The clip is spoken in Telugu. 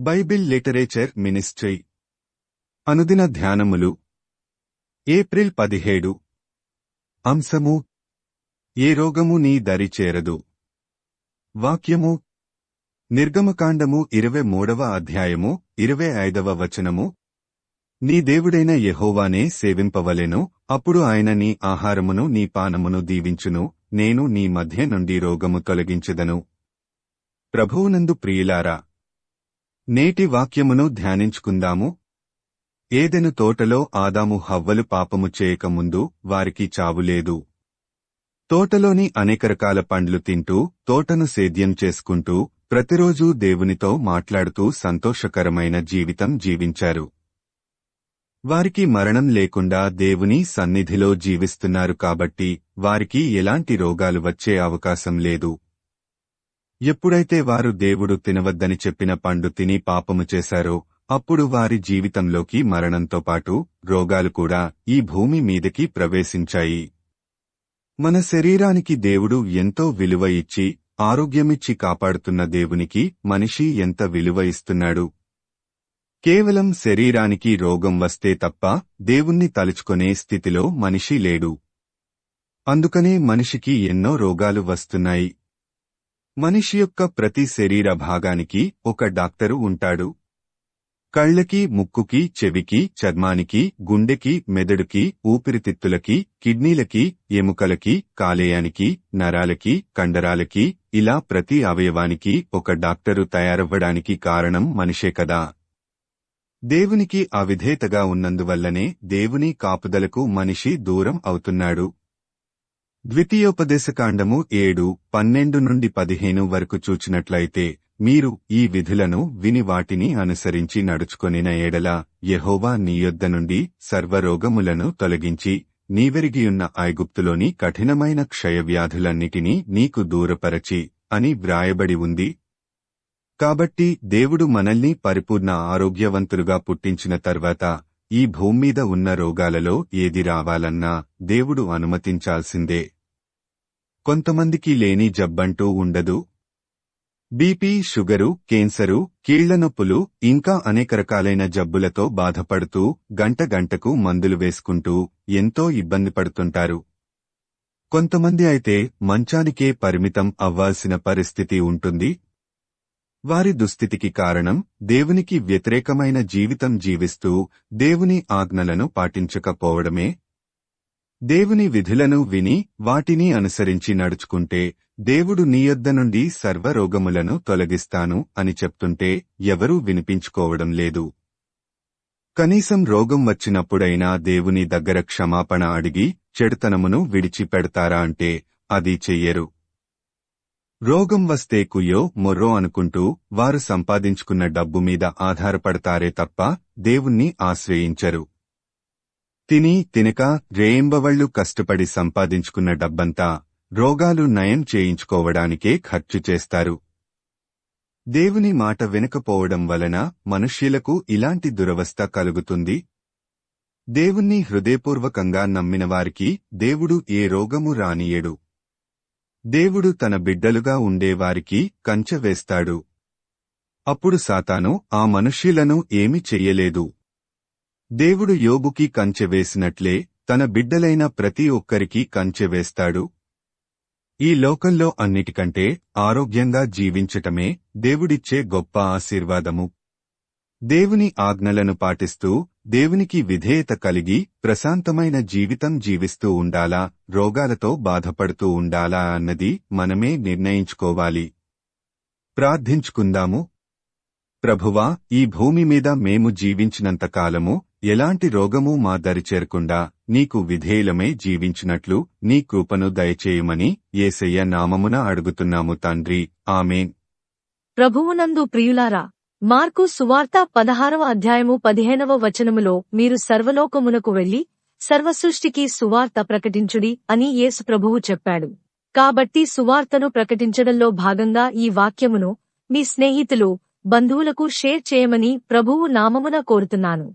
Bible literature ministry. అనుదిన ధ్యానములు. ఏప్రిల్ పదిహేడు. అంశము. ఏ రోగము నీ దరి చేరదు. వాక్యము. నిర్గమకాండము ఇరవై మూడవ అధ్యాయము ఇరవై ఐదవ వచనము. నీ దేవుడైన యెహోవానే సేవింపవలెను అప్పుడు ఆయన నీ ఆహారమును నీ పానమును దీవించును నేను నీ మధ్య నుండి రోగము తొలగించదను. ప్రభువునందు ప్రియులారా నేటి వాక్యమును ధ్యానించుకుందాము. ఏదెను తోటలో ఆదాము హవ్వలు పాపము చేయకముందు వారికి చావులేదు తోటలోని అనేక రకాల పండ్లు తింటూ తోటను సేద్యం చేసుకుంటూ ప్రతిరోజూ దేవునితో మాట్లాడుతూ సంతోషకరమైన జీవితం జీవించారు. వారికి మరణం లేకుండా దేవుని సన్నిధిలో జీవిస్తున్నారు కాబట్టి వారికి ఎలాంటి రోగాలు వచ్చే అవకాశం లేదు. ఎప్పుడైతే వారు దేవుడు తినవద్దని చెప్పిన పండు తిని పాపము చేశారో అప్పుడు వారి జీవితంలోకి మరణంతో పాటు రోగాలు కూడా ఈ భూమి మీదకి ప్రవేశించాయి. మన శరీరానికి దేవుడు ఎంతో విలువ ఇచ్చి ఆరోగ్యమిచ్చి కాపాడుతున్న దేవునికి మనిషి ఎంత విలువ ఇస్తున్నాడు? కేవలం శరీరానికి రోగం వస్తే తప్ప దేవుణ్ణి తలుచుకొనే స్థితిలో మనిషి లేడు. అందుకనే మనిషికి ఎన్నో రోగాలు వస్తున్నాయి. మనిషి యొక్క ప్రతి శరీర భాగానికి ఒక డాక్టరు ఉంటాడు. కళ్ళకి ముక్కుకి చెవికి చర్మానికి గుండెకి మెదడుకి ఊపిరితిత్తులకి కిడ్నీలకి ఎముకలకి కాలేయానికి నరాలకి కండరాలకి ఇలా ప్రతి అవయవానికి ఒక డాక్టరు తయారవ్వడానికి కారణం మనిషే కదా. దేవునికి అవిధేతగా ఉన్నందువల్లనే దేవుని కాపుదలకు మనిషి దూరం అవుతున్నాడు. ద్వితీయోపదేశకాండము ఏడు పన్నెండు నుండి పదిహేను వరకు చూచినట్లయితే మీరు ఈ విధులను విని వాటిని అనుసరించి నడుచుకొనిన ఏడల యెహోవా నీ యొద్ద నుండి సర్వరోగములను తొలగించి నీవెరిగియున్న ఐగుప్తులోని కఠినమైన క్షయవ్యాధులన్నిటినీ నీకు దూరపరచి అని వ్రాయబడి ఉంది. కాబట్టి దేవుడు మనల్ని పరిపూర్ణ ఆరోగ్యవంతులుగా పుట్టించిన తర్వాత ఈ భూమ్మీద ఉన్న రోగాలలో ఏది రావాలన్నా దేవుడు అనుమతించాల్సిందే. కొంతమందికి లేని జబ్బంటూ ఉండదు. బీపీ షుగరు కేన్సరు కీళ్ళనొప్పులు ఇంకా అనేక రకాలైన జబ్బులతో బాధపడుతూ గంట గంటకు మందులు వేసుకుంటూ ఎంతో ఇబ్బంది పడుతుంటారు. కొంతమంది అయితే మంచానికే పరిమితం అవ్వాల్సిన పరిస్థితి ఉంటుంది. వారి దుస్థితికి కారణం దేవునికి వ్యతిరేకమైన జీవితం జీవిస్తూ దేవుని ఆజ్ఞలను పాటించకపోవడమే. దేవుని విధులను విని వాటిని అనుసరించి నడుచుకుంటే దేవుడు నీయొద్ద నుండి సర్వరోగములను తొలగిస్తాను అని చెప్తుంటే ఎవరూ వినిపించుకోవడం లేదు. కనీసం రోగం వచ్చినప్పుడైనా దేవుని దగ్గర క్షమాపణ అడిగి చెడుతనమును విడిచిపెడతారా అంటే అది చెయ్యరు. రోగం వస్తే కుయ్యో మొర్రో అనుకుంటూ వారు సంపాదించుకున్న డబ్బు మీద ఆధారపడతారే తప్ప దేవుణ్ణి ఆశ్రయించరు. తిని తినక రేయింబవళ్ళు కష్టపడి సంపాదించుకున్న డబ్బంతా రోగాలు నయం చేయించుకోవడానికే ఖర్చు చేస్తారు. దేవుని మాట వినకపోవడం వలన మనుష్యులకు ఇలాంటి దురవస్థ కలుగుతుంది. దేవుణ్ణి హృదయపూర్వకంగా నమ్మినవారికి దేవుడు ఏ రోగము రానియడు. దేవుడు తన బిడ్డలుగా ఉండేవారికి కంచె వేస్తాడు. అప్పుడు సాతాను ఆ మనుష్యులను ఏమి చెయ్యలేదు. దేవుడు యోగుకి కంచె వేసినట్లే తన బిడ్డలైన ప్రతి ఒక్కరికి కంచె వేస్తాడు. ఈ లోకంలో అన్నిటికంటే ఆరోగ్యంగా జీవించటమే దేవుడిచ్చే గొప్ప ఆశీర్వాదము. దేవుని ఆజ్ఞలను పాటిస్తూ దేవునికి విధేయత కలిగి ప్రశాంతమైన జీవితం జీవిస్తూ ఉండాలా రోగాలతో బాధపడుతూ ఉండాలా అన్నది మనమే నిర్ణయించుకోవాలి. ప్రార్థించుకుందాము. ప్రభువా ఈ భూమి మీద మేము జీవించినంతకాలము ఎలాంటి రోగము మా దరి చేరకుండా నీకు విధేయులమై జీవించినట్లు నీ కృపను దయచేయమని ఏసయ్య నామమున అడుగుతున్నాము తండ్రి. ఆమెన్. ప్రభువునందు ప్రియులారా మార్కు సువార్త పదహారవ అధ్యాయము పదిహేనవ వచనములో మీరు సర్వలోకమునకు వెళ్ళి సర్వసృష్టికి సువార్త ప్రకటించుడి అని యేసు ప్రభువు చెప్పాడు. కాబట్టి సువార్తను ప్రకటించడంలో భాగంగా ఈ వాక్యమును మీ స్నేహితులు బంధువులకు షేర్ చేయమని ప్రభువు నామమున కోరుతున్నాను.